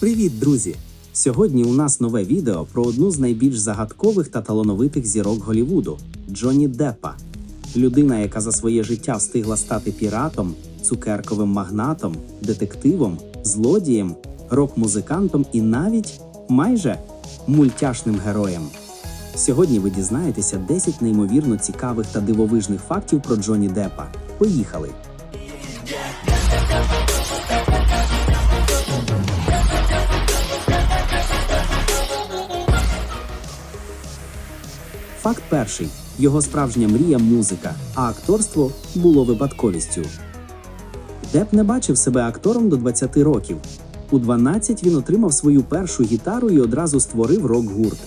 Привіт, друзі! Сьогодні у нас нове відео про одну з найбільш загадкових та талановитих зірок Голівуду Джонні Деппа. Людина, яка за своє життя встигла стати піратом, цукерковим магнатом, детективом, злодієм, рок-музикантом і навіть майже мультяшним героєм. Сьогодні ви дізнаєтеся 10 неймовірно цікавих та дивовижних фактів про Джонні Деппа. Поїхали! Факт перший: його справжня мрія музика, а акторство було випадковістю. Деп не бачив себе актором до 20 років. У 12 він отримав свою першу гітару і одразу створив рок-гурт.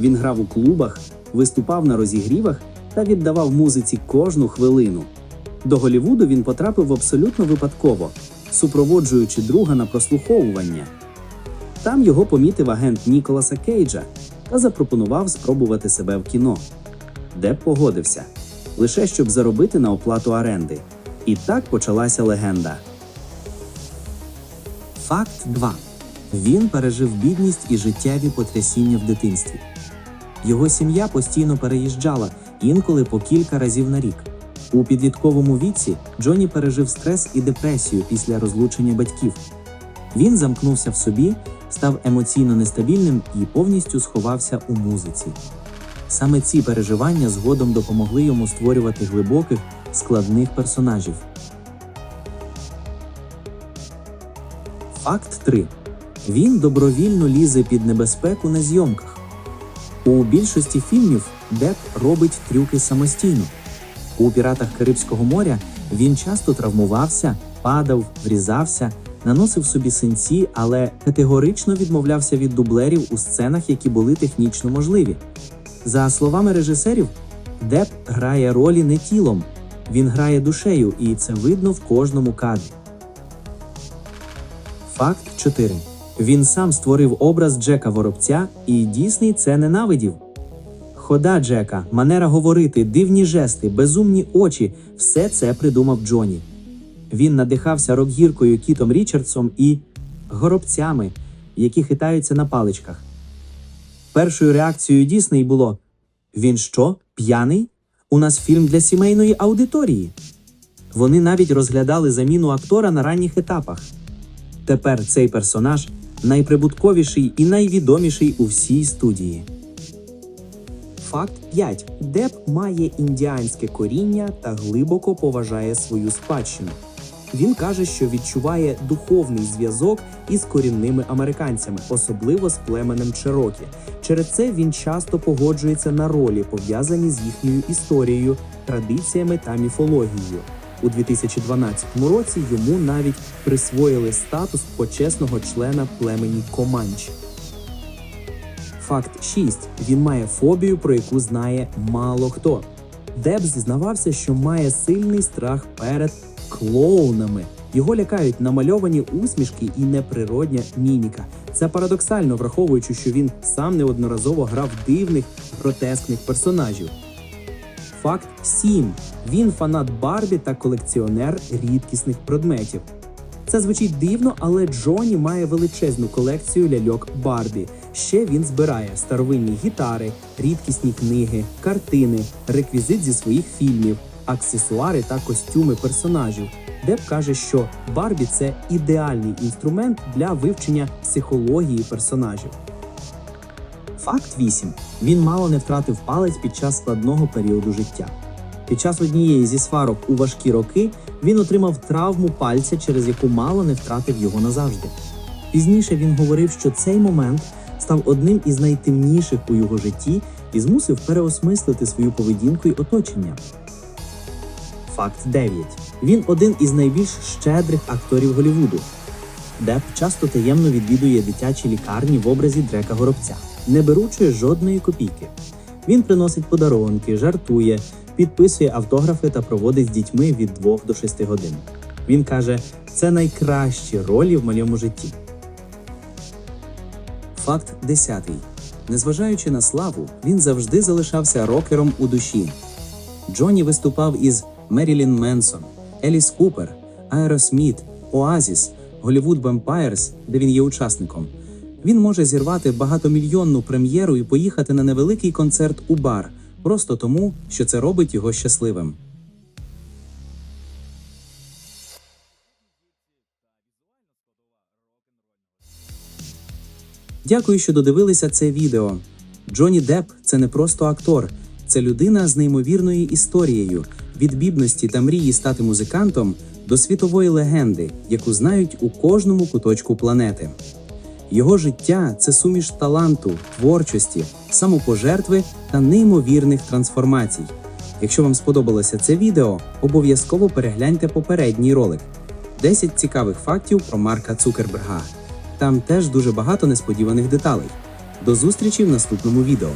Він грав у клубах, виступав на розігрівах та віддавав музиці кожну хвилину. До Голівуду він потрапив абсолютно випадково, супроводжуючи друга на прослуховування. Там його помітив агент Ніколаса Кейджа та запропонував спробувати себе в кіно. Деп погодився лише щоб заробити на оплату оренди. І так почалася легенда. Факт 2. Він пережив бідність і життєві потрясіння в дитинстві. Його сім'я постійно переїжджала, інколи по кілька разів на рік. У підлітковому віці Джонні пережив стрес і депресію після розлучення батьків. Він замкнувся в собі, став емоційно нестабільним і повністю сховався у музиці. Саме ці переживання згодом допомогли йому створювати глибоких, складних персонажів. Факт 3. Він добровільно лізе під небезпеку на зйомках. У більшості фільмів Деп робить трюки самостійно. У піратах Карибського моря він часто травмувався, падав, врізався, наносив собі синці, але категорично відмовлявся від дублерів у сценах, які були технічно можливі. За словами режисерів, Деп грає ролі не тілом, він грає душею, і це видно в кожному кадрі. Факт 4. Він сам створив образ Джека Воробця, і Дісней це ненавидів. Хода Джека, манера говорити, дивні жести, безумні очі все це придумав Джоні. Він надихався рок-гіркою Кітом Річардсом і горобцями, які хитаються на паличках. Першою реакцією Дісней було: Він що, п'яний? У нас фільм для сімейної аудиторії. Вони навіть розглядали заміну актора на ранніх етапах. Тепер цей персонаж найприбутковіший і найвідоміший у всій студії. Факт 5. Деп має індіанське коріння та глибоко поважає свою спадщину. Він каже, що відчуває духовний зв'язок із корінними американцями, особливо з племенем Черокі. Через це він часто погоджується на ролі, пов'язані з їхньою історією, традиціями та міфологією. У 2012 році йому навіть присвоїли статус почесного члена племені Команчі. Факт 6. Він має фобію, про яку знає мало хто. Деб зізнавався, що має сильний страх перед клоунами. Його лякають намальовані усмішки і неприродня міміка. Це парадоксально, враховуючи, що він сам неодноразово грав дивних гротескних персонажів. Факт 7. Він фанат Барбі та колекціонер рідкісних предметів. Це звучить дивно, але Джоні має величезну колекцію ляльок Барбі. Ще він збирає старовинні гітари, рідкісні книги, картини, реквізит зі своїх фільмів, аксесуари та костюми персонажів. Деп каже, що Барбі це ідеальний інструмент для вивчення психології персонажів. Факт 8. Він мало не втратив палець під час складного періоду життя. Під час однієї зі сварок у важкі роки він отримав травму пальця, через яку мало не втратив його назавжди. Пізніше він говорив, що цей момент став одним із найтемніших у його житті і змусив переосмислити свою поведінку й оточення. Факт 9. Він один із найбільш щедрих акторів Голівуду. Деп часто таємно відвідує дитячі лікарні в образі Дрека Горобця, не беручи жодної копійки. Він приносить подарунки, жартує, підписує автографи та проводить з дітьми від 2 до 6 годин. Він каже, це найкращі ролі в моєму житті. Факт 10. Незважаючи на славу, він завжди залишався рокером у душі. Джонні виступав із Мерілін Менсон, Еліс Купер, Аеросміт, Оазіс, Hollywood Vampires, де він є учасником. Він може зірвати багатомільйонну прем'єру і поїхати на невеликий концерт у бар, просто тому, що це робить його щасливим. Дякую, що додивилися це відео. Джонні Депп це не просто актор, це людина з неймовірною історією, від бідності та мрії стати музикантом до світової легенди, яку знають у кожному куточку планети. Його життя це суміш таланту, творчості, самопожертви та неймовірних трансформацій. Якщо вам сподобалося це відео, обов'язково перегляньте попередній ролик. 10 цікавих фактів про Марка Цукерберга. Там теж дуже багато несподіваних деталей. До зустрічі в наступному відео.